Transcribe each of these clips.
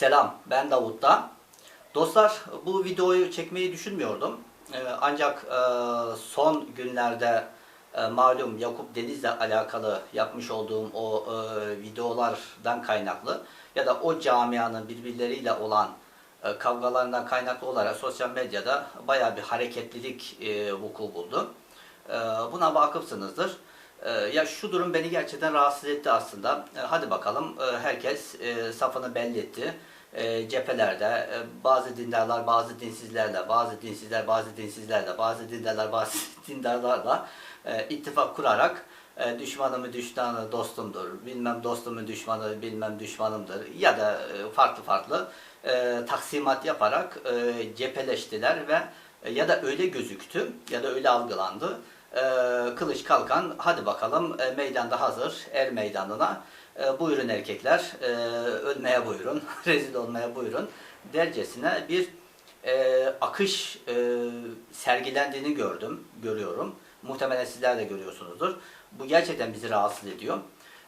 Selam, ben Davut'ta. Dostlar, bu videoyu çekmeyi düşünmüyordum. Ee, Ancak e, son günlerde e, malum Yakup Deniz'le alakalı yapmış olduğum o e, videolardan kaynaklı ya da o camianın birbirleriyle olan kavgalarından kaynaklı olarak sosyal medyada baya bir hareketlilik vuku buldu. Buna vakıfsınızdır. Ya şu durum beni gerçekten rahatsız etti aslında. Hadi bakalım herkes safını belli etti. E, cephelerde e, bazı dindarlar bazı dinsizlerle, bazı dinsizler bazı dinsizlerle, bazı dindarlar bazı dindarlarla e, ittifak kurarak e, düşmanımı düşmanı dostumdur, bilmem dostumun düşmanı bilmem düşmanımdır ya da e, farklı farklı e, taksimat yaparak e, cepheleştiler ve e, ya da öyle gözüktü ya da öyle algılandı. E, kılıç kalkan hadi bakalım e, meydanda hazır er meydanına e, buyurun erkekler e, ölmeye buyurun rezil olmaya buyurun dercesine bir e, akış e, sergilendiğini gördüm görüyorum muhtemelen sizler de görüyorsunuzdur bu gerçekten bizi rahatsız ediyor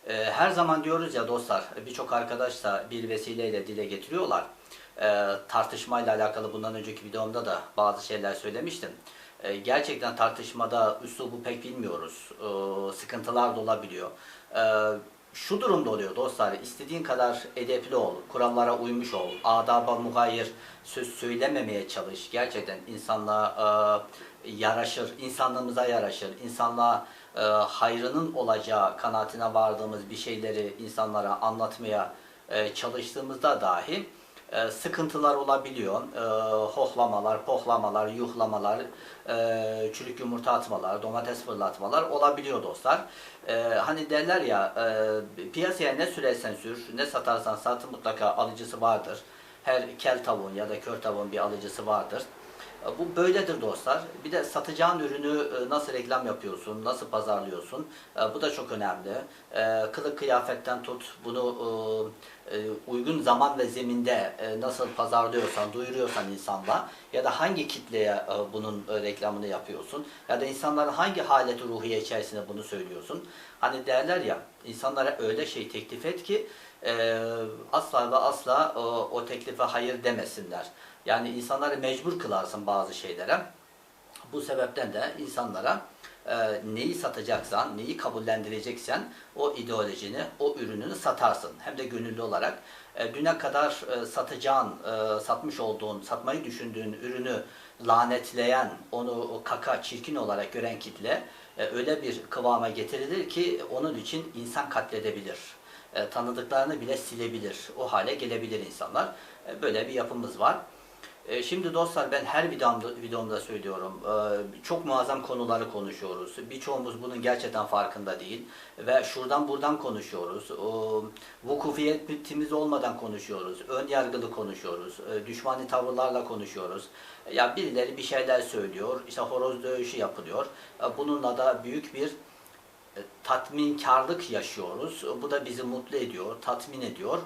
her zaman diyoruz ya dostlar birçok arkadaş da bir vesileyle dile getiriyorlar tartışmayla alakalı bundan önceki videomda da bazı şeyler söylemiştim. Gerçekten tartışmada üslubu pek bilmiyoruz. Sıkıntılar da olabiliyor. Şu durumda oluyor dostlar, istediğin kadar edepli ol, kurallara uymuş ol, adaba mugayir söz söylememeye çalış. Gerçekten insanlığa e, yaraşır, insanlığımıza yaraşır, insanlığa e, hayrının olacağı kanaatine vardığımız bir şeyleri insanlara anlatmaya e, çalıştığımızda dahi e, sıkıntılar olabiliyor. E, hohlamalar, pohlamalar, yuhlamalar, e, çürük yumurta atmalar, domates fırlatmalar olabiliyor dostlar. E, hani derler ya e, piyasaya ne sürersen sür, ne satarsan sat mutlaka alıcısı vardır. Her kel tavuğun ya da kör tavuğun bir alıcısı vardır. Bu böyledir dostlar. Bir de satacağın ürünü e, nasıl reklam yapıyorsun, nasıl pazarlıyorsun? E, Bu da çok önemli. E, Kılık kıyafetten tut, bunu uygun zaman ve zeminde nasıl pazarlıyorsan, duyuruyorsan insanla ya da hangi kitleye bunun reklamını yapıyorsun ya da insanların hangi haleti ruhiye içerisinde bunu söylüyorsun. Hani derler ya, insanlara öyle şey teklif et ki asla ve asla o teklife hayır demesinler. Yani insanları mecbur kılarsın bazı şeylere. Bu sebepten de insanlara e, neyi satacaksan, neyi kabullendireceksen o ideolojini, o ürününü satarsın. Hem de gönüllü olarak. E, düne kadar e, satacağın, e, satmış olduğun, satmayı düşündüğün ürünü lanetleyen, onu kaka, çirkin olarak gören kitle e, öyle bir kıvama getirilir ki onun için insan katledebilir. E, tanıdıklarını bile silebilir. O hale gelebilir insanlar. E, böyle bir yapımız var. E, Şimdi dostlar ben her videomda, videomda söylüyorum. e, Çok muazzam konuları konuşuyoruz. Birçoğumuz bunun gerçekten farkında değil. Ve şuradan buradan konuşuyoruz. O, Vukufiyetimiz olmadan konuşuyoruz. Ön yargılı konuşuyoruz. e, Düşmani tavırlarla konuşuyoruz. Ya birileri bir şeyler söylüyor. işte horoz dövüşü yapılıyor. E, Bununla da büyük bir e, tatminkarlık yaşıyoruz. Bu da bizi mutlu ediyor, tatmin ediyor.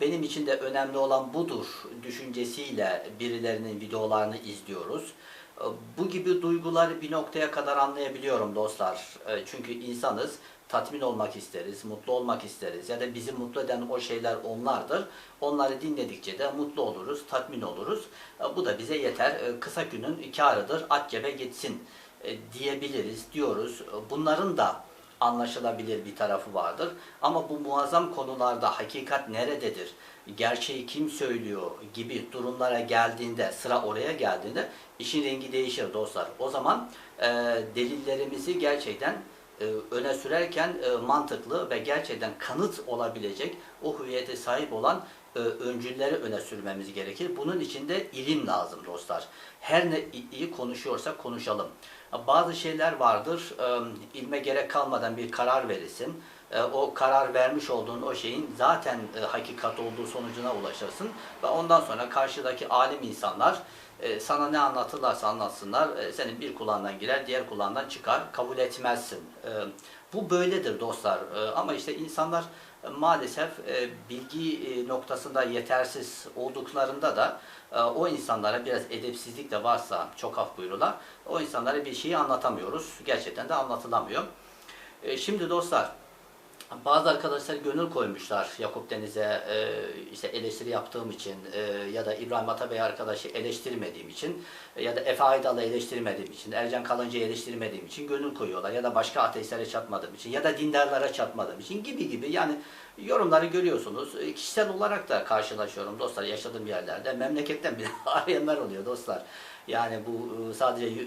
Benim için de önemli olan budur düşüncesiyle birilerinin videolarını izliyoruz. E, Bu gibi duyguları bir noktaya kadar anlayabiliyorum dostlar. E, Çünkü insanız, tatmin olmak isteriz, mutlu olmak isteriz. Ya da bizi mutlu eden o şeyler onlardır. Onları dinledikçe de mutlu oluruz, tatmin oluruz. E, Bu da bize yeter. E, Kısa günün kârıdır, at cebe gitsin e, diyebiliriz, diyoruz. Bunların da anlaşılabilir bir tarafı vardır. Ama bu muazzam konularda hakikat nerededir, gerçeği kim söylüyor gibi durumlara geldiğinde, sıra oraya geldiğinde işin rengi değişir dostlar. O zaman e, delillerimizi gerçekten e, öne sürerken e, mantıklı ve gerçekten kanıt olabilecek o hüviyete sahip olan e, öncülleri öne sürmemiz gerekir. Bunun için de ilim lazım dostlar. Her ne iyi konuşuyorsak konuşalım. Bazı şeyler vardır, e, ilme gerek kalmadan bir karar verirsin. E, O karar vermiş olduğun o şeyin zaten e, hakikat olduğu sonucuna ulaşırsın. Ve ondan sonra karşıdaki alim insanlar e, sana ne anlatırlarsa anlatsınlar, e, senin bir kulağından girer, diğer kulağından çıkar, kabul etmezsin. E, Bu böyledir dostlar. E, Ama işte insanlar e, maalesef e, bilgi e, noktasında yetersiz olduklarında da e, o insanlara biraz edepsizlik de varsa çok af buyururlar. O insanlara bir şeyi anlatamıyoruz. Gerçekten de anlatılamıyor. Şimdi dostlar Bazı arkadaşlar gönül koymuşlar Yakup Deniz'e e, işte eleştiri yaptığım için e, ya da İbrahim Atabey arkadaşı eleştirmediğim için e, ya da Efe Aydal'ı eleştirmediğim için, Ercan Kalıncı'yı eleştirmediğim için gönül koyuyorlar ya da başka ateistlere çatmadığım için ya da dindarlara çatmadığım için gibi gibi yani yorumları görüyorsunuz. E, Kişisel olarak da karşılaşıyorum dostlar yaşadığım yerlerde. Memleketten bile arayanlar oluyor dostlar. Yani bu e, sadece e,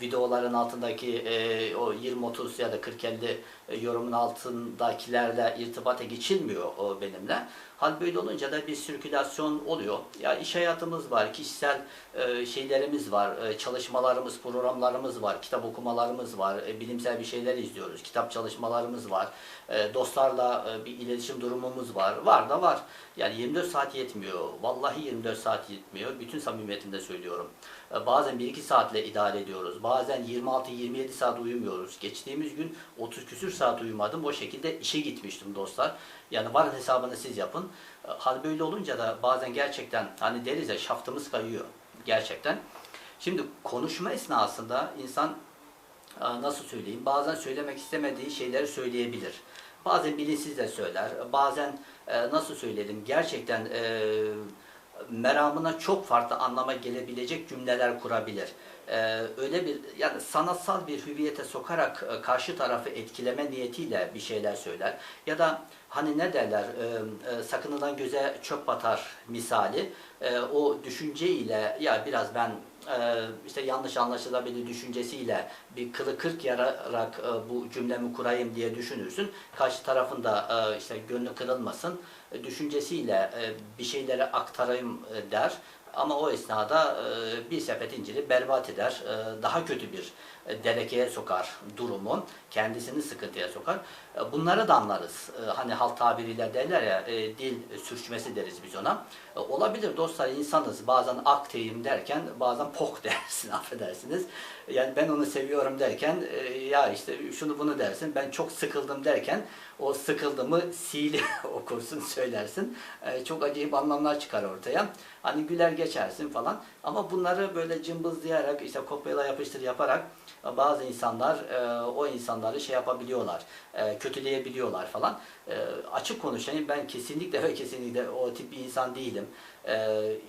videoların altındaki e, o 20-30 ya da 40-50 e, yorumun altındakilerle irtibata geçilmiyor benimle. Hal böyle olunca da bir sirkülasyon oluyor. Ya iş hayatımız var, kişisel e, şeylerimiz var, e, çalışmalarımız, programlarımız var, kitap okumalarımız var, e, bilimsel bir şeyler izliyoruz, kitap çalışmalarımız var, e, dostlarla e, bir iletişim durumumuz var. Var da var. Yani 24 saat yetmiyor. Vallahi 24 saat yetmiyor. Bütün samimiyetimde söylüyorum. E, Bazen 1-2 saatle idare ediyoruz. Bazen 26-27 saat uyumuyoruz. Geçtiğimiz gün 30 küsür saat uyumadım. O şekilde işe gitmiştim dostlar. Yani varın hesabını siz yapın. Hal böyle olunca da bazen gerçekten hani deriz ya şaftımız kayıyor. Gerçekten. Şimdi konuşma esnasında insan e, nasıl söyleyeyim bazen söylemek istemediği şeyleri söyleyebilir. Bazen bilinçsiz de söyler. Bazen e, nasıl söyleyelim gerçekten e, meramına çok farklı anlama gelebilecek cümleler kurabilir. Ee, öyle bir yani sanatsal bir hüviyete sokarak e, karşı tarafı etkileme niyetiyle bir şeyler söyler. Ya da hani ne derler e, e, sakınılan göze çöp batar misali e, o düşünce ile ya biraz ben işte yanlış anlaşılabilir düşüncesiyle bir kılı kırk yararak e, bu cümlemi kurayım diye düşünürsün. Karşı tarafın da e, işte gönlü kırılmasın e, düşüncesiyle bir şeyleri aktarayım der. Ama o esnada bir sepet inciri berbat eder. Daha kötü bir derekeye sokar durumu. Kendisini sıkıntıya sokar. E, bunları da anlarız. E, hani halk tabiriyle derler ya e, dil sürçmesi deriz biz ona. E, olabilir dostlar insanız. Bazen akteyim derken bazen pok dersin affedersiniz. Yani ben onu seviyorum derken e, ya işte şunu bunu dersin. Ben çok sıkıldım derken o sıkıldımı sihirli okursun söylersin. E, çok acayip anlamlar çıkar ortaya. Hani güler geçersin falan. Ama bunları böyle cımbızlayarak işte kopyala yapıştır yaparak e, bazı insanlar e, o insanları şey yapabiliyorlar. E, kötüleyebiliyorlar falan. E, açık konuşayım ben kesinlikle ve kesinlikle o tip bir insan değilim. E,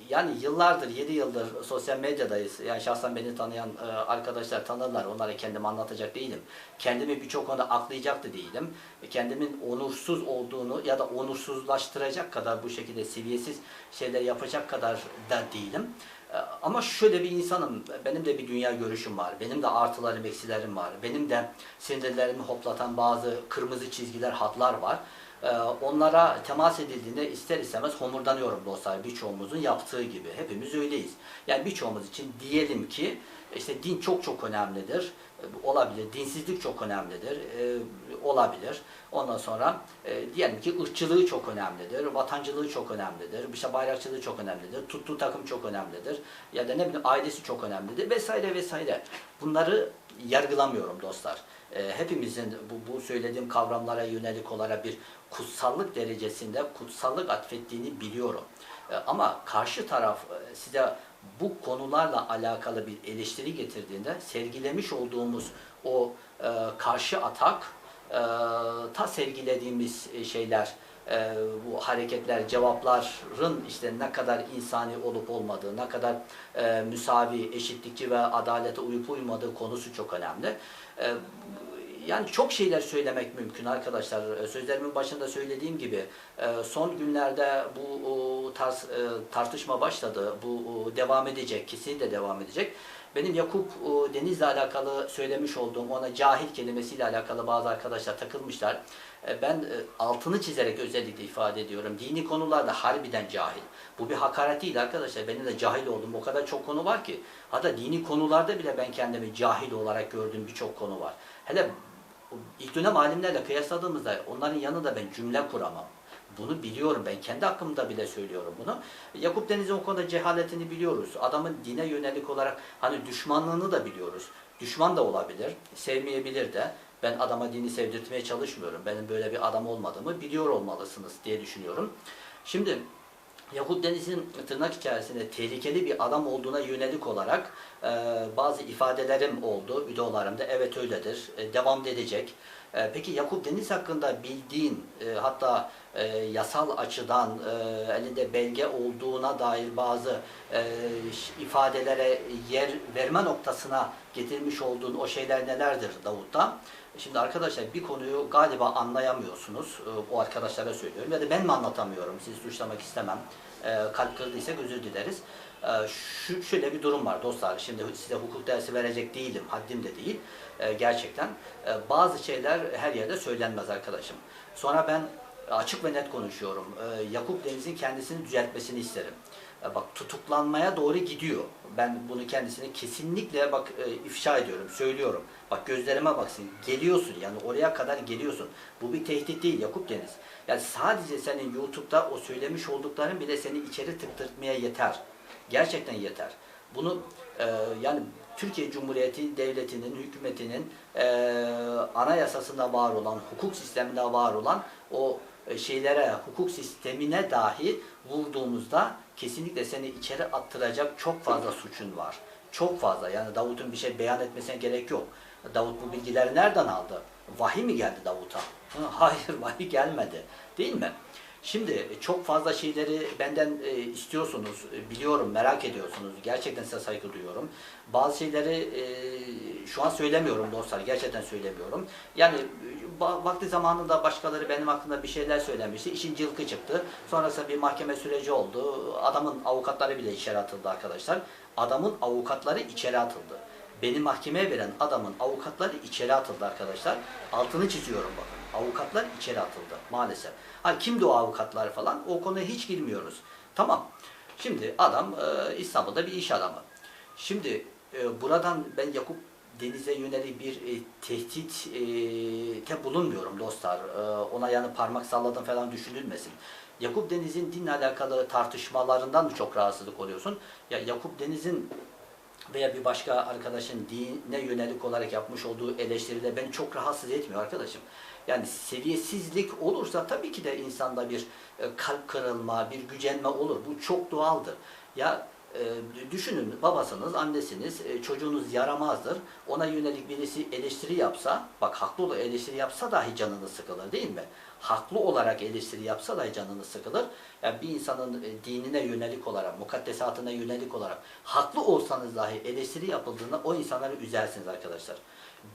yani yıllardır, 7 yıldır sosyal medyadayız. Yani şahsen beni tanıyan e, arkadaşlar tanırlar. Onlara kendimi anlatacak değilim. Kendimi birçok konuda aklayacak da değilim. Kendimin onursuz olduğunu ya da onursuzlaştıracak kadar bu şekilde seviyesiz şeyler yapacak kadar da değilim. E, Ama şöyle bir insanım, benim de bir dünya görüşüm var, benim de artılarım, eksilerim var, benim de sinirlerimi hoplatan bazı kırmızı çizgiler, hatlar var. E, Onlara temas edildiğinde ister istemez homurdanıyorum dostlar birçoğumuzun yaptığı gibi. Hepimiz öyleyiz. Yani birçoğumuz için diyelim ki işte din çok çok önemlidir. Olabilir. Dinsizlik çok önemlidir. E, olabilir. Ondan sonra e, diyelim ki ırkçılığı çok önemlidir. Vatancılığı çok önemlidir. İşte bayrakçılığı çok önemlidir. Tuttuğu takım çok önemlidir. Ya da ne bileyim ailesi çok önemlidir. Vesaire vesaire. Bunları yargılamıyorum dostlar. E, hepimizin bu, bu söylediğim kavramlara yönelik olarak bir kutsallık derecesinde kutsallık atfettiğini biliyorum. E, ama karşı taraf e, size bu konularla alakalı bir eleştiri getirdiğinde sergilemiş olduğumuz o e, karşı atak e, ta sergilediğimiz şeyler e, bu hareketler, cevapların işte ne kadar insani olup olmadığı, ne kadar e, müsavi, eşitlikçi ve adalete uyup uymadığı konusu çok önemli. E, yani çok şeyler söylemek mümkün arkadaşlar. E, Sözlerimin başında söylediğim gibi e, son günlerde bu tarz, e, tartışma başladı. Bu devam edecek, kesinlikle devam edecek. Benim Yakup Deniz'le alakalı söylemiş olduğum ona cahil kelimesiyle alakalı bazı arkadaşlar takılmışlar. E, Ben altını çizerek özellikle ifade ediyorum. Dini konularda harbiden cahil. Bu bir hakaret değil arkadaşlar. Benim de cahil olduğum o kadar çok konu var ki. Hatta dini konularda bile ben kendimi cahil olarak gördüğüm birçok konu var. Hele ilk dönem alimlerle kıyasladığımızda onların yanında ben cümle kuramam. Bunu biliyorum ben kendi hakkımda bile söylüyorum bunu. Yakup Deniz'in o konuda cehaletini biliyoruz. Adamın dine yönelik olarak hani düşmanlığını da biliyoruz. Düşman da olabilir, sevmeyebilir de. Ben adama dini sevdirtmeye çalışmıyorum. Benim böyle bir adam olmadığımı biliyor olmalısınız diye düşünüyorum. Şimdi Yakup Deniz'in tırnak içerisinde tehlikeli bir adam olduğuna yönelik olarak e, bazı ifadelerim oldu videolarımda. Evet öyledir. E, devam edecek. E, peki Yakup Deniz hakkında bildiğin e, hatta e, yasal açıdan e, elinde belge olduğuna dair bazı e, ifadelere yer verme noktasına getirmiş olduğun o şeyler nelerdir Davut'ta? Şimdi arkadaşlar bir konuyu galiba anlayamıyorsunuz. E, o arkadaşlara söylüyorum. Ya da ben mi anlatamıyorum? Sizi suçlamak istemem. E, kalp kırdıysak özür dileriz. E, şu, şöyle bir durum var dostlar. Şimdi size hukuk dersi verecek değilim. Haddim de değil. E, gerçekten. Bazı şeyler her yerde söylenmez arkadaşım. Sonra ben açık ve net konuşuyorum. Yakup Deniz'in kendisini düzeltmesini isterim. Bak tutuklanmaya doğru gidiyor. Ben bunu kendisine kesinlikle bak e, ifşa ediyorum, söylüyorum. Bak gözlerime baksın. Geliyorsun yani oraya kadar geliyorsun. Bu bir tehdit değil Yakup Deniz. Yani sadece senin YouTube'da o söylemiş oldukların bile seni içeri tıktırtmaya yeter. Gerçekten yeter. Bunu e, yani Türkiye Cumhuriyeti Devleti'nin, hükümetinin e, anayasasında var olan, hukuk sisteminde var olan o şeylere, hukuk sistemine dahi vurduğumuzda kesinlikle seni içeri attıracak çok fazla suçun var. Çok fazla. Yani Davut'un bir şey beyan etmesine gerek yok. Davut bu bilgileri nereden aldı? Vahiy mi geldi Davut'a? Hayır, vahiy gelmedi. Değil mi? Şimdi çok fazla şeyleri benden e, istiyorsunuz, e, biliyorum, merak ediyorsunuz. Gerçekten size saygı duyuyorum. Bazı şeyleri e, şu an söylemiyorum dostlar, gerçekten söylemiyorum. Yani e, vakti zamanında başkaları benim hakkında bir şeyler söylemişti. İşin cılkı çıktı. Sonrasında bir mahkeme süreci oldu. Adamın avukatları bile içeri atıldı arkadaşlar. Adamın avukatları içeri atıldı. Beni mahkemeye veren adamın avukatları içeri atıldı arkadaşlar. Altını çiziyorum bakın. Avukatlar içeri atıldı maalesef. Ha kimdi o avukatlar falan o konuya hiç girmiyoruz. Tamam. Şimdi adam e, İstanbul'da bir iş adamı. Şimdi e, buradan ben Yakup Deniz'e yönelik bir e, tehdit e, te bulunmuyorum dostlar. E, ona yani parmak salladım falan düşünülmesin. Yakup Deniz'in dinle alakalı tartışmalarından mı çok rahatsızlık oluyorsun? Ya Yakup Deniz'in veya bir başka arkadaşın dine yönelik olarak yapmış olduğu eleştiriler beni çok rahatsız etmiyor arkadaşım. Yani seviyesizlik olursa tabii ki de insanda bir e, kalp kırılma, bir gücenme olur. Bu çok doğaldır. Ya e, düşünün babasınız, annesiniz, e, çocuğunuz yaramazdır. Ona yönelik birisi eleştiri yapsa, bak haklı olarak eleştiri yapsa dahi canını sıkılır değil mi? Haklı olarak eleştiri yapsa dahi canını sıkılır. Yani bir insanın e, dinine yönelik olarak, mukaddesatına yönelik olarak haklı olsanız dahi eleştiri yapıldığında o insanları üzersiniz arkadaşlar.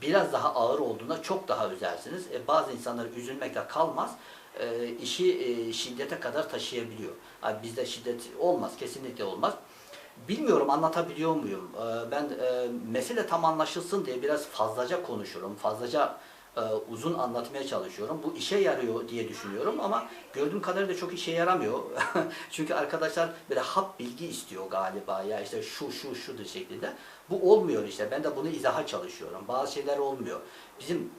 Biraz daha ağır olduğunda çok daha üzersiniz. E, bazı insanları üzülmekle kalmaz e, işi şiddete kadar taşıyabiliyor. Yani bizde şiddet olmaz, kesinlikle olmaz. Bilmiyorum anlatabiliyor muyum? Ee, Ben e, mesele tam anlaşılsın diye biraz fazlaca konuşurum. Fazlaca e, uzun anlatmaya çalışıyorum. Bu işe yarıyor diye düşünüyorum ama gördüğüm kadarıyla çok işe yaramıyor. Çünkü arkadaşlar böyle hap bilgi istiyor galiba ya işte şu şu şudur şeklinde. Bu olmuyor işte. Ben de bunu izaha çalışıyorum. Bazı şeyler olmuyor. Bizim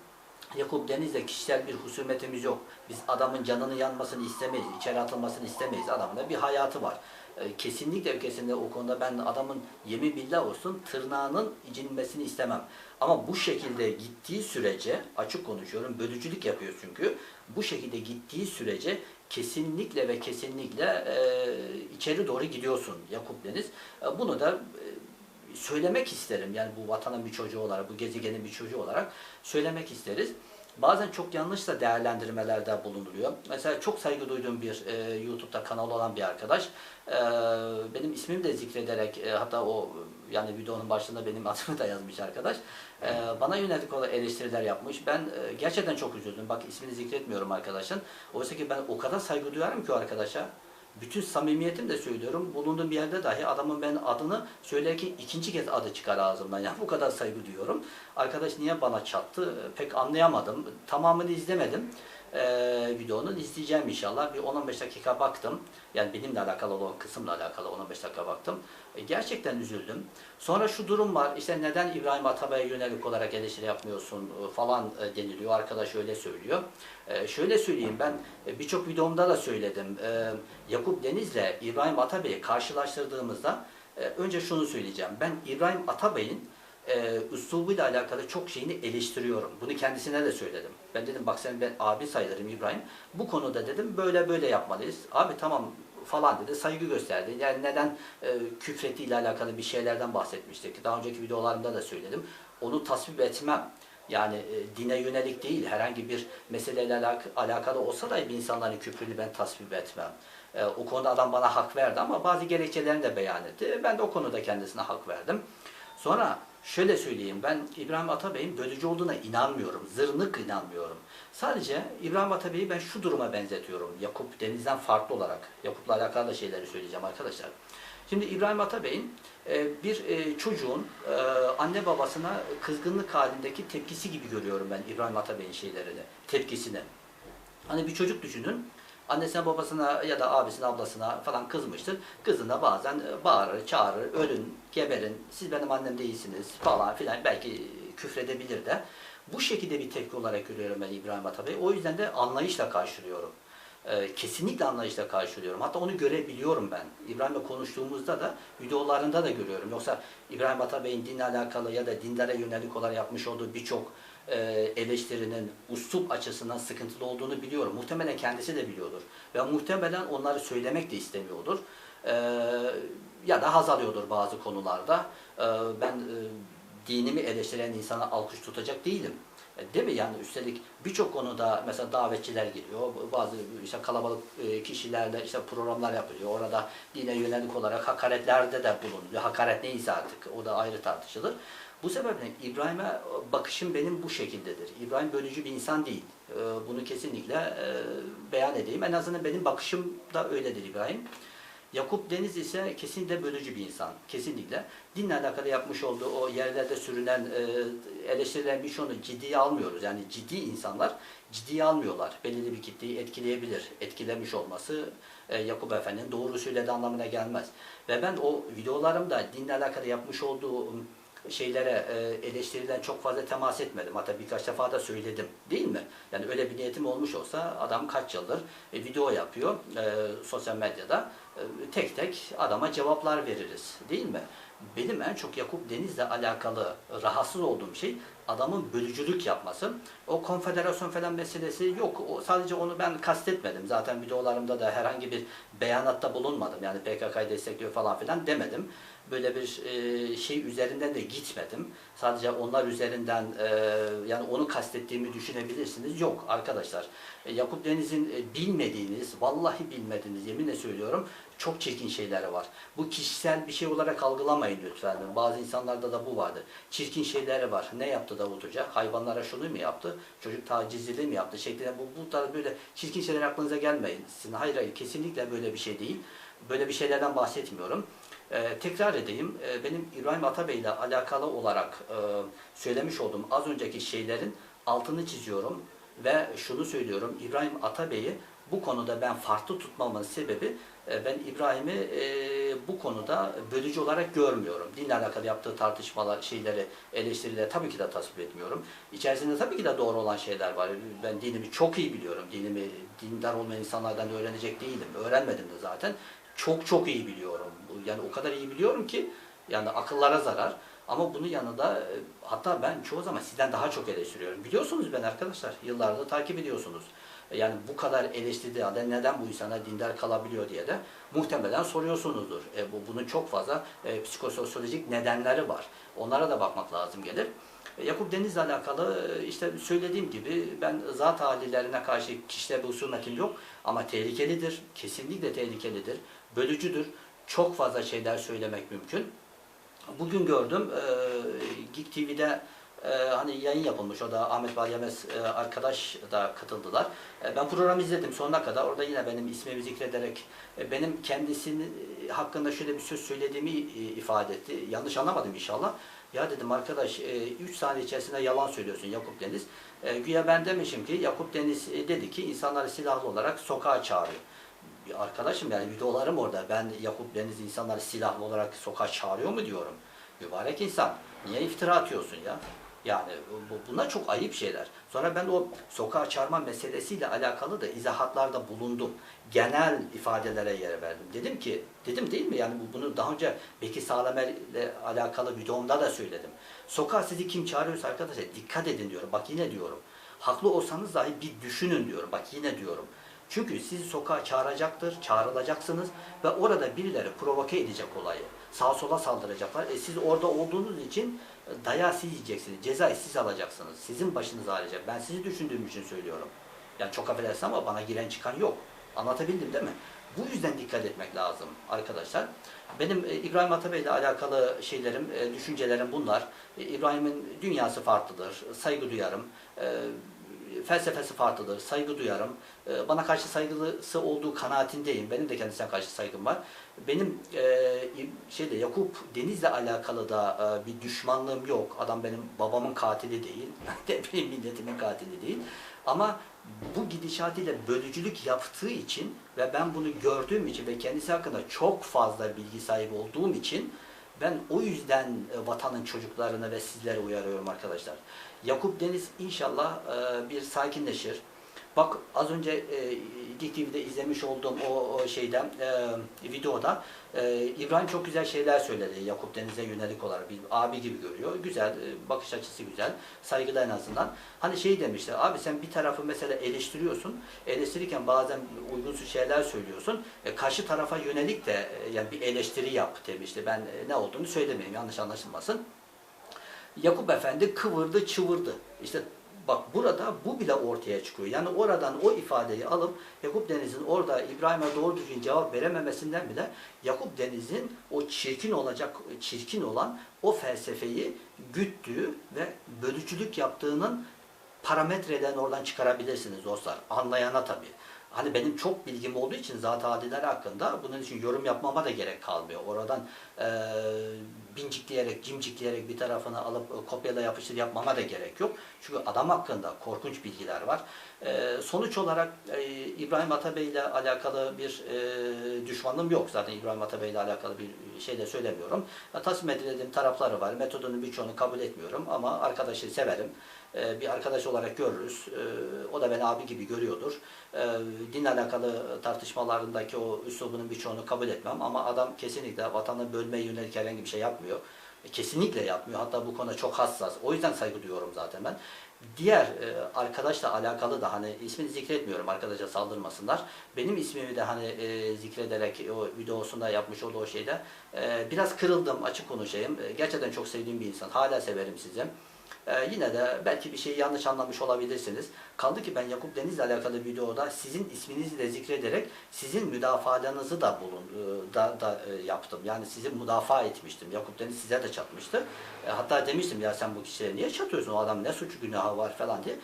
Yakup Deniz'le kişisel bir husumetimiz yok. Biz adamın canının yanmasını istemeyiz, içeri atılmasını istemeyiz. Adamın da bir hayatı var. Ee, Kesinlikle kesinlikle o konuda ben adamın yemin billah olsun tırnağının incinmesini istemem. Ama bu şekilde gittiği sürece, açık konuşuyorum, bölücülük yapıyor çünkü. Bu şekilde gittiği sürece kesinlikle ve kesinlikle e, içeri doğru gidiyorsun Yakup Deniz. E, bunu da e, söylemek isterim. Yani bu vatanın bir çocuğu olarak, bu gezegenin bir çocuğu olarak söylemek isteriz. Bazen çok yanlış da değerlendirmelerde bulunuluyor. Mesela çok saygı duyduğum bir e, YouTube'da kanal olan bir arkadaş e, benim ismimi de zikrederek e, hatta o yani videonun başında benim adımı da yazmış arkadaş. E, bana yönelik olarak eleştiriler yapmış. Ben e, gerçekten çok üzüldüm. Bak ismini zikretmiyorum arkadaşın. Oysa ki ben o kadar saygı duyarım ki o arkadaşa bütün samimiyetimle söylüyorum. Bulunduğum bir yerde dahi adamın ben adını söylerken ikinci kez adı çıkar ağzımdan. Yani bu kadar saygı duyuyorum. Arkadaş niye bana çattı pek anlayamadım. Tamamını izlemedim. Ee, videonun izleyeceğim inşallah. Bir 10-15 dakika baktım. Yani benimle alakalı olan kısımla alakalı 10-15 dakika baktım. E, gerçekten üzüldüm. Sonra şu durum var. İşte neden İbrahim Atabay'a yönelik olarak eleştiri yapmıyorsun e, falan e, deniliyor. Arkadaş öyle söylüyor. E, şöyle söyleyeyim ben e, birçok videomda da söyledim. E, Yakup Deniz'le İbrahim Atabey'i karşılaştırdığımızda e, önce şunu söyleyeceğim. Ben İbrahim Atabey'in e, üslubuyla alakalı çok şeyini eleştiriyorum. Bunu kendisine de söyledim. Ben dedim bak sen ben abi sayılırım İbrahim. Bu konuda dedim böyle böyle yapmalıyız. Abi tamam falan dedi. Saygı gösterdi. Yani neden e, küfrettiğiyle alakalı bir şeylerden bahsetmiştik. Daha önceki videolarımda da söyledim. Onu tasvip etmem. Yani e, dine yönelik değil, herhangi bir meseleyle alak- alakalı olsa da bir insanların küfrünü ben tasvip etmem. E, o konuda adam bana hak verdi ama bazı gerekçelerini de beyan etti. Ben de o konuda kendisine hak verdim. Sonra şöyle söyleyeyim, ben İbrahim Atabey'in bölücü olduğuna inanmıyorum, zırnık inanmıyorum. Sadece İbrahim Atabey'i ben şu duruma benzetiyorum, Yakup Deniz'den farklı olarak. Yakup'la alakalı da şeyleri söyleyeceğim arkadaşlar. Şimdi İbrahim Atabey'in e, bir e, çocuğun e, anne babasına kızgınlık halindeki tepkisi gibi görüyorum ben İbrahim Atabey'in şeylerini, tepkisini. Hani bir çocuk düşünün, annesine babasına ya da abisine ablasına falan kızmıştır. Kızına bazen e, bağırır, çağırır, ölün, geberin, siz benim annem değilsiniz falan filan belki küfredebilir de. Bu şekilde bir tepki olarak görüyorum ben İbrahim Atabey. O yüzden de anlayışla karşılıyorum. Ee, kesinlikle anlayışla karşılıyorum. Hatta onu görebiliyorum ben. İbrahim'le konuştuğumuzda da videolarında da görüyorum. Yoksa İbrahim Atabey'in dinle alakalı ya da dinlere yönelik olarak yapmış olduğu birçok e, eleştirinin ustup açısından sıkıntılı olduğunu biliyorum. Muhtemelen kendisi de biliyordur. Ve muhtemelen onları söylemek de istemiyordur. Ee, ya da haz alıyordur bazı konularda. Ee, ben e, dinimi eleştiren insana alkış tutacak değilim. E, Değil mi? Yani üstelik birçok konuda mesela davetçiler geliyor. Bazı işte kalabalık e, kişilerle işte programlar yapılıyor. Orada dine yönelik olarak hakaretlerde de bulunuyor. Hakaret neyse artık o da ayrı tartışılır. Bu sebeple İbrahim'e bakışım benim bu şekildedir. İbrahim bölücü bir insan değil. E, Bunu kesinlikle e, beyan edeyim. En azından benim bakışım da öyledir İbrahim. Yakup Deniz ise kesinlikle bölücü bir insan. Kesinlikle. Dinle alakalı yapmış olduğu o yerlerde sürünen, e, eleştirilen birçoğunu ciddiye almıyoruz. Yani ciddi insanlar ciddiye almıyorlar. Belirli bir kitleyi etkileyebilir. Etkilemiş olması e, Yakup Efendi'nin doğru söylediği anlamına gelmez. Ve ben o videolarımda dinle alakalı yapmış olduğu şeylere, e, eleştirilen çok fazla temas etmedim. Hatta birkaç defa da söyledim. Değil mi? Yani öyle bir niyetim olmuş olsa adam kaç yıldır e, video yapıyor e, sosyal medyada. E, tek tek adama cevaplar veririz. Değil mi? Benim en çok Yakup Deniz'le alakalı rahatsız olduğum şey adamın bölücülük yapması. O konfederasyon falan meselesi yok. O, sadece onu ben kastetmedim. Zaten videolarımda da herhangi bir beyanatta bulunmadım. Yani PKK'yı destekliyor falan filan demedim. Böyle bir e, şey üzerinden de gitmedim. Sadece onlar üzerinden e, yani onu kastettiğimi düşünebilirsiniz. Yok arkadaşlar. E, Yakup Deniz'in bilmediğiniz, vallahi bilmediğiniz yeminle söylüyorum çok çirkin şeyleri var. Bu kişisel bir şey olarak algılamayın lütfen. Bazı insanlarda da bu vardı. Çirkin şeyleri var. Ne yaptı Davut Hoca? Hayvanlara şunu mu yaptı? Çocuk tacizli mi yaptı? Şeklinde bu, bu tarz böyle çirkin şeyler aklınıza gelmeyin. Sizin hayır hayır kesinlikle böyle bir şey değil. Böyle bir şeylerden bahsetmiyorum. Ee, tekrar edeyim. Ee, benim İbrahim Atabey ile alakalı olarak e, söylemiş olduğum az önceki şeylerin altını çiziyorum ve şunu söylüyorum. İbrahim Atabey'i bu konuda ben farklı tutmamın sebebi e, ben İbrahim'i e, bu konuda bölücü olarak görmüyorum. Dinle alakalı yaptığı tartışmalar, şeyleri, eleştirileri tabii ki de tasvip etmiyorum. İçerisinde tabii ki de doğru olan şeyler var. Ben dinimi çok iyi biliyorum. Dinimi dindar olmayan insanlardan öğrenecek değilim. Öğrenmedim de zaten. Çok çok iyi biliyorum. Yani o kadar iyi biliyorum ki yani akıllara zarar. Ama bunun yanında e, hatta ben çoğu zaman sizden daha çok eleştiriyorum. Biliyorsunuz ben arkadaşlar. Yıllardır takip ediyorsunuz. Yani bu kadar eleştirdiği halde neden bu insana dindar kalabiliyor diye de muhtemelen soruyorsunuzdur. E, bu, bunun çok fazla e, psikososyolojik nedenleri var. Onlara da bakmak lazım gelir. E, Yakup Deniz'le alakalı e, işte söylediğim gibi ben zat halilerine karşı kişisel bir husumetim yok ama tehlikelidir. Kesinlikle tehlikelidir. Bölücüdür. Çok fazla şeyler söylemek mümkün. Bugün gördüm e, Geek TV'de e, hani yayın yapılmış. Orada Ahmet Balyamez e, arkadaş da katıldılar. E, ben programı izledim sonuna kadar. Orada yine benim ismimi zikrederek e, benim kendisinin hakkında şöyle bir söz söylediğimi e, ifade etti. Yanlış anlamadım inşallah. Ya dedim arkadaş 3 saniye içerisinde yalan söylüyorsun Yakup Deniz. E, güya ben demişim ki Yakup Deniz e, dedi ki insanları silahlı olarak sokağa çağırıyor. Arkadaşım yani videolarım orada. Ben Yakup Deniz insanları silahlı olarak sokağa çağırıyor mu diyorum. Mübarek insan. Niye iftira atıyorsun ya? Yani bu, bunlar çok ayıp şeyler. Sonra ben o sokağa çağırma meselesiyle alakalı da izahatlarda bulundum. Genel ifadelere yer verdim. Dedim ki, dedim değil mi? Yani bu- bunu daha önce Sağlamer ile alakalı videomda da söyledim. Sokağa sizi kim çağırıyorsa arkadaşlar dikkat edin diyorum. Bak yine diyorum. Haklı olsanız dahi bir düşünün diyorum. Bak yine diyorum. Çünkü sizi sokağa çağıracaktır, çağrılacaksınız ve orada birileri provoke edecek olayı. Sağa sola saldıracaklar. E siz orada olduğunuz için e, dayağı siz yiyeceksiniz, cezayı siz alacaksınız. Sizin başınız ağrıyacak. Ben sizi düşündüğüm için söylüyorum. Yani çok affedersin ama bana giren çıkan yok. Anlatabildim değil mi? Bu yüzden dikkat etmek lazım arkadaşlar. Benim e, İbrahim Atabey ile alakalı şeylerim, e, düşüncelerim bunlar. E, İbrahim'in dünyası farklıdır, saygı duyarım. E, felsefesi farklıdır, saygı duyarım. E, bana karşı saygılısı olduğu kanaatindeyim. Benim de kendisine karşı saygım var. Benim e, şeyde Yakup Deniz'le alakalı da e, bir düşmanlığım yok. Adam benim babamın katili değil, de benim milletimin katili değil. Ama bu gidişatıyla bölücülük yaptığı için ve ben bunu gördüğüm için ve kendisi hakkında çok fazla bilgi sahibi olduğum için ben o yüzden e, vatanın çocuklarını ve sizlere uyarıyorum arkadaşlar. Yakup Deniz inşallah e, bir sakinleşir. Bak az önce e, TV'de izlemiş olduğum o, o şeyden e, videoda e, İbrahim çok güzel şeyler söyledi Yakup Deniz'e yönelik olarak bir abi gibi görüyor. Güzel, e, bakış açısı güzel, saygıda en azından. Hani şey demişler, abi sen bir tarafı mesela eleştiriyorsun, eleştirirken bazen uygunsuz şeyler söylüyorsun. E, karşı tarafa yönelik de e, yani bir eleştiri yap demişti. Ben e, ne olduğunu söylemeyeyim, yanlış anlaşılmasın. Yakup Efendi kıvırdı, çıvırdı. İşte bak burada bu bile ortaya çıkıyor. Yani oradan o ifadeyi alıp Yakup Deniz'in orada İbrahim'e doğru düzgün cevap verememesinden bile Yakup Deniz'in o çirkin olacak, çirkin olan o felsefeyi güttüğü ve bölücülük yaptığının parametreden oradan çıkarabilirsiniz dostlar. Anlayana tabii. Hani benim çok bilgim olduğu için zat adiler hakkında bunun için yorum yapmama da gerek kalmıyor. Oradan e, bincikleyerek, cimcikleyerek bir tarafını alıp e, kopyala yapıştır yapmama da gerek yok. Çünkü adam hakkında korkunç bilgiler var. E, sonuç olarak e, İbrahim Atabey ile alakalı bir e, düşmanlığım yok. Zaten İbrahim Atabey ile alakalı bir şey de söylemiyorum. E, tasvip edildiğim tarafları var. Metodunun birçoğunu kabul etmiyorum ama arkadaşı severim. E, bir arkadaş olarak görürüz. E, o da beni abi gibi görüyordur. E, dinle alakalı tartışmalarındaki o üslubunun birçoğunu kabul etmem ama adam kesinlikle vatanı bölmeye yönelik herhangi bir şey yapmıyor. Kesinlikle yapmıyor. Hatta bu konuda çok hassas. O yüzden saygı duyuyorum zaten ben. Diğer e, arkadaşla alakalı da hani ismini zikretmiyorum arkadaşa saldırmasınlar. Benim ismimi de hani e, zikrederek o videosunda yapmış olduğu o şeyde e, biraz kırıldım açık konuşayım. E, gerçekten çok sevdiğim bir insan. Hala severim sizi. Ee, yine de belki bir şeyi yanlış anlamış olabilirsiniz. Kaldı ki ben Yakup Deniz'le alakalı videoda sizin isminizi de zikrederek sizin müdafaanızı da bulun e, da, da e, yaptım. Yani sizi müdafaa etmiştim. Yakup Deniz size de çatmıştı. E, hatta demiştim ya sen bu kişiye niye çatıyorsun? O adam ne suçu günahı var falan diye.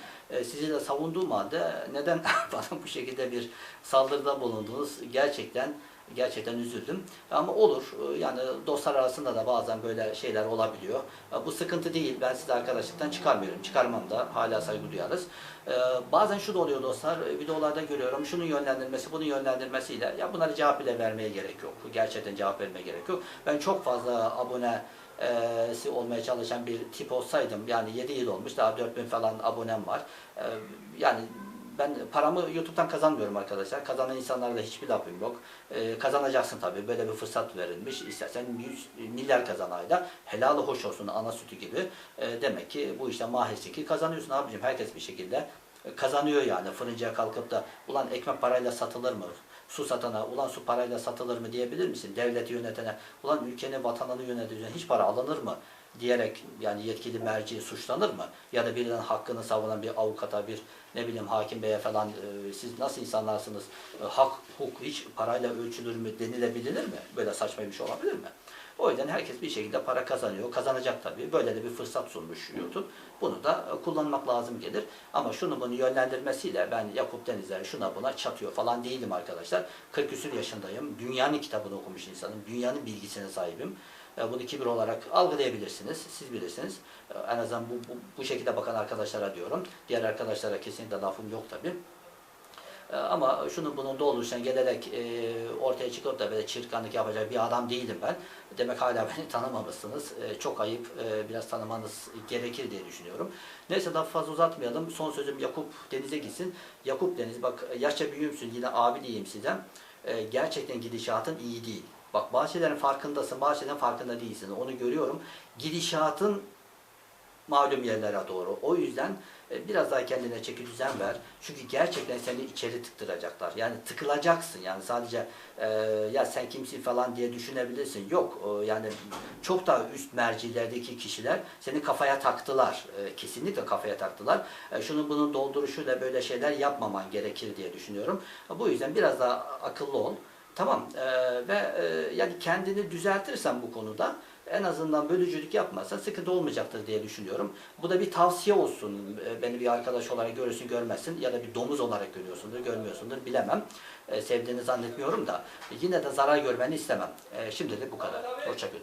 Sizi de savunduğum halde neden bana bu şekilde bir saldırıda bulundunuz? Gerçekten Gerçekten üzüldüm. Ama olur. Yani dostlar arasında da bazen böyle şeyler olabiliyor. Bu sıkıntı değil. Ben sizi arkadaşlıktan çıkarmıyorum. Çıkarmam da. Hala saygı duyarız. Ee, bazen şu da oluyor dostlar. Videolarda görüyorum. Şunun yönlendirmesi, bunun yönlendirmesiyle. Ya bunları cevap bile vermeye gerek yok. Gerçekten cevap vermeye gerek yok. Ben çok fazla abone si olmaya çalışan bir tip olsaydım yani 7 yıl olmuş daha 4000 falan abonem var. Ee, yani ben paramı YouTube'dan kazanmıyorum arkadaşlar. Kazanan insanlarla hiçbir lafım yok. Ee, kazanacaksın tabii. Böyle bir fırsat verilmiş. İstersen 100 milyar kazan ayda. Helalı hoş olsun ana sütü gibi. Ee, demek ki bu işte mahesiki kazanıyorsun abicim. Herkes bir şekilde kazanıyor yani. Fırıncıya kalkıp da ulan ekmek parayla satılır mı? Su satana ulan su parayla satılır mı diyebilir misin? Devleti yönetene ulan ülkenin vatanını yönetene hiç para alınır mı? Diyerek yani yetkili merci suçlanır mı? Ya da birinin hakkını savunan bir avukata, bir ne bileyim hakim beye falan e, siz nasıl insanlarsınız? E, hak, hukuk hiç parayla ölçülür mü denilebilir mi? Böyle saçma bir şey olabilir mi? O yüzden herkes bir şekilde para kazanıyor. Kazanacak tabii. Böyle de bir fırsat sunmuş YouTube. Bunu da e, kullanmak lazım gelir. Ama şunu bunu yönlendirmesiyle ben Yakup Denizler şuna buna çatıyor falan değilim arkadaşlar. 40 küsür yaşındayım. Dünyanın kitabını okumuş insanım. Dünyanın bilgisine sahibim. E, bunu kibir olarak algılayabilirsiniz. Siz bilirsiniz. E, en azından bu, bu, bu şekilde bakan arkadaşlara diyorum. Diğer arkadaşlara kesinlikle lafım yok tabii. E, ama şunu bunun doğrultusuna gelerek e, ortaya çıkıp da böyle çirkanlık yapacak bir adam değilim ben. Demek hala beni tanımamışsınız. E, çok ayıp. E, biraz tanımanız gerekir diye düşünüyorum. Neyse daha fazla uzatmayalım. Son sözüm Yakup Deniz'e gitsin. Yakup Deniz bak yaşça büyüğümsün yine abi diyeyim size. E, gerçekten gidişatın iyi değil. Bak bazı şeylerin farkındasın, bazı şeylerin farkında değilsin. Onu görüyorum. Gidişatın malum yerlere doğru. O yüzden e, biraz daha kendine çeki düzen ver. Çünkü gerçekten seni içeri tıktıracaklar. Yani tıkılacaksın. Yani sadece e, ya sen kimsin falan diye düşünebilirsin. Yok. e, yani çok daha üst mercilerdeki kişiler seni kafaya taktılar. E, kesinlikle kafaya taktılar. E, şunu bunun dolduruşuyla böyle şeyler yapmaman gerekir diye düşünüyorum. Bu yüzden biraz daha akıllı ol. Tamam. E, ve e, yani kendini düzeltirsen bu konuda en azından bölücülük yapmazsan sıkıntı olmayacaktır diye düşünüyorum. Bu da bir tavsiye olsun. E, Beni bir arkadaş olarak görürsün görmezsin ya da bir domuz olarak görüyorsundur görmüyorsundur bilemem. E, Sevdiğini zannetmiyorum da yine de zarar görmeni istemem. E, Şimdilik bu kadar. Hoşçakalın.